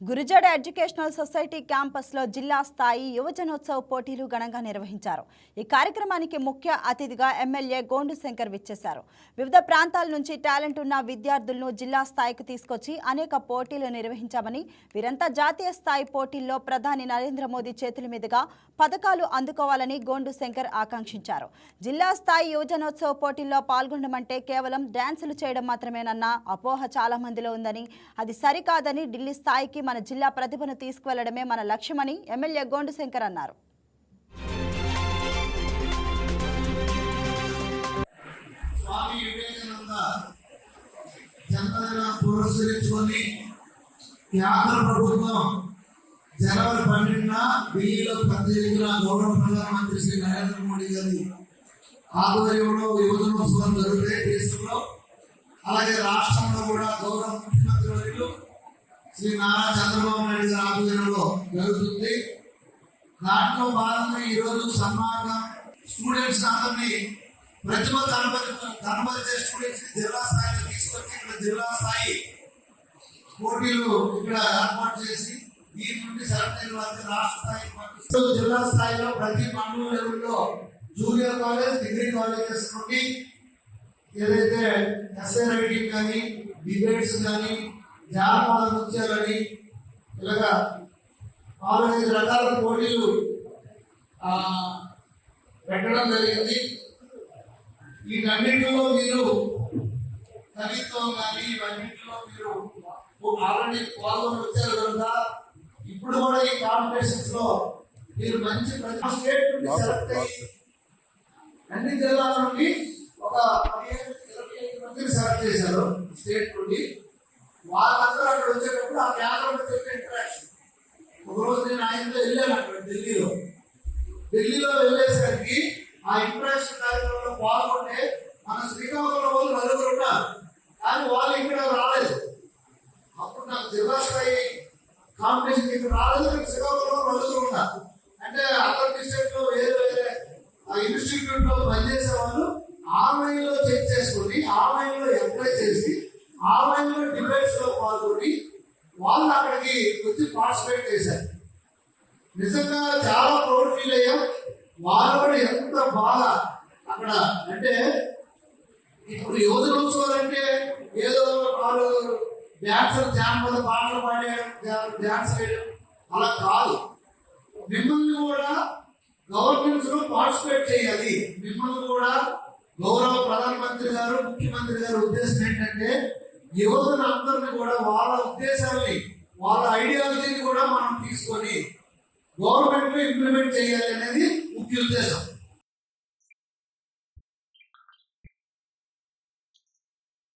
Gurajada educational society క్యాంపస్లో జిల్లా స్థాయి యువజనోత్సవ పోటీలు ఘనంగా నిర్వహించారు. ఈ కార్యక్రమానికి ముఖ్య అతిథిగా ఎమ్మెల్యే గోండు శంకర్ విచ్చేశారు. వివిధ ప్రాంతాల నుంచి టాలెంట్ ఉన్న విద్యార్థులను జిల్లా స్థాయికి తీసుకొచ్చి అనేక పోటీలు నిర్వహించామని వీరంతా జాతీయ స్థాయి పోటీల్లో ప్రధాని నరేంద్ర మోదీ చేతుల మీదుగా పథకాలు అందుకోవాలని గోండు శంకర్ ఆకాంక్షించారు. జిల్లా స్థాయి యువజనోత్సవ పోటీల్లో పాల్గొనడమంటే కేవలం డ్యాన్సులు చేయడం మాత్రమేనన్న అపోహ చాలా మందిలో ఉందని అది సరికాదని ఢిల్లీ స్థాయికి మన జిల్లా ప్రతిభను తీసుకువెళ్ళడమే మన లక్ష్యమని ఎమ్మెల్యే గోండు శంకర్ అన్నారు. స్వామి వివేకానంద జన్మదిన పురస్కరించుకొని కేంద్ర ప్రభుత్వం జనవరి పన్నెండున ఢిల్లీలో ప్రత్యేకంగా గౌరవ ప్రధానమంత్రి శ్రీ నరేంద్ర మోడీ గారి ఆధ్వర్యంలో యువజనోత్సవం జరుగుతాయి దేశంలో. అలాగే రాష్ట్రంలో కూడా గౌరవ ముఖ్యమంత్రి వర్యులు శ్రీ నారా చంద్రబాబు నాయుడు గారి ఆధ్వర్యంలో జరుగుతుంది. దాంట్లో భాగంగా ఈరోజు సన్మానం స్టూడెంట్స్ అందరినీ ప్రతిభ కనబరి కనబరిచే స్టూడెంట్స్ జిల్లా స్థాయిలో తీసుకొచ్చి ఇక్కడ జిల్లా స్థాయి పోటీలు ఇక్కడ ఏర్పాటు చేసి దీని నుండి సెలెక్ట్ అయిన వారికి రాష్ట్ర స్థాయికి జిల్లా స్థాయిలో ప్రతి మండలం లెవెల్లో జూనియర్ కాలేజ్ డిగ్రీ కాలేజెస్ నుండి ఏదైతే ఎస్ఏ రైటింగ్ కానీ డిబేట్స్ కానీ జానపద నృత్యాలని ఇలాగా నాలుగైదు రకాల పోటీలు పెట్టడం జరిగింది. వీటన్నిటిలో మీరు కవిత్వం కానీ ఇవన్నింటిలో మీరు ఆల్రెడీ పాల్గొని వచ్చారు కనుక ఇప్పుడు కూడా ఈ కాంపిటీషన్స్లో మీరు మంచి స్టేట్ నుండి సెలెక్ట్ అయ్యి అన్ని జిల్లాల నుండి ఒక పదిహేను ఇరవై ఐదు మందిని సెలెక్ట్ చేశారు స్టేట్ నుండి. వాళ్ళందరూ అక్కడ వచ్చేటప్పుడు ఆ కేంద్రం వచ్చే ఇంటరాక్షన్ ఒకరోజు నేను ఆయనతో వెళ్ళాను అక్కడ ఢిల్లీలో. ఢిల్లీలో వెళ్ళేసరికి ఆ ఇంటరాక్షన్ కార్యక్రమంలో పాల్గొంటే మన శ్రీకాకుళం వాళ్ళు నలుగురు ఉన్నారు. కానీ వాళ్ళు ఇక్కడ రాలేదు. అప్పుడు నాకు జిల్లా స్థాయి కాంపిటీషన్ ఇక్కడ రాలేదు కానీ శ్రీకాకుళంలో నలుగురు ఉన్నారు. అంటే అదర్ డిస్ట్రిక్ట్లో వేరే వేరే ఆ ఇన్స్టిట్యూట్లో పనిచేసే వాళ్ళు ఆన్లైన్లో చెక్ చేసుకుని ఆన్లైన్లో అప్లై చేసి ఆన్లైన్లో డిబేట్స్లో పాల్గొని వాళ్ళు అక్కడికి వచ్చి పార్టిసిపేట్ చేశారు. నిజంగా చాలా ప్రౌడ్ ఫీల్ అయ్యాం. వాళ్ళు కూడా ఎంత బాగా అక్కడ అంటే ఇప్పుడు యువజనోత్సవాలు అంటే ఏదో వాళ్ళు డ్యాన్సర్ జానపద పాటలు పాడేయడం డ్యాన్స్ వేయడం అలా కాదు. మిమ్మల్ని కూడా గవర్నమెంట్స్లో పార్టిసిపేట్ చేయాలి. మిమ్మల్ని కూడా గౌరవ ప్రధానమంత్రి గారు ముఖ్యమంత్రి గారు ఉద్దేశం ఏంటంటే యువతను అందరిని కూడా వాళ్ళ ఉద్దేశాన్ని వాళ్ళ ఐడియాలజీని కూడా మనం తీసుకొని గవర్నమెంట్ ఇంప్లిమెంట్ చేయాలి అనేది ముఖ్య ఉద్దేశం.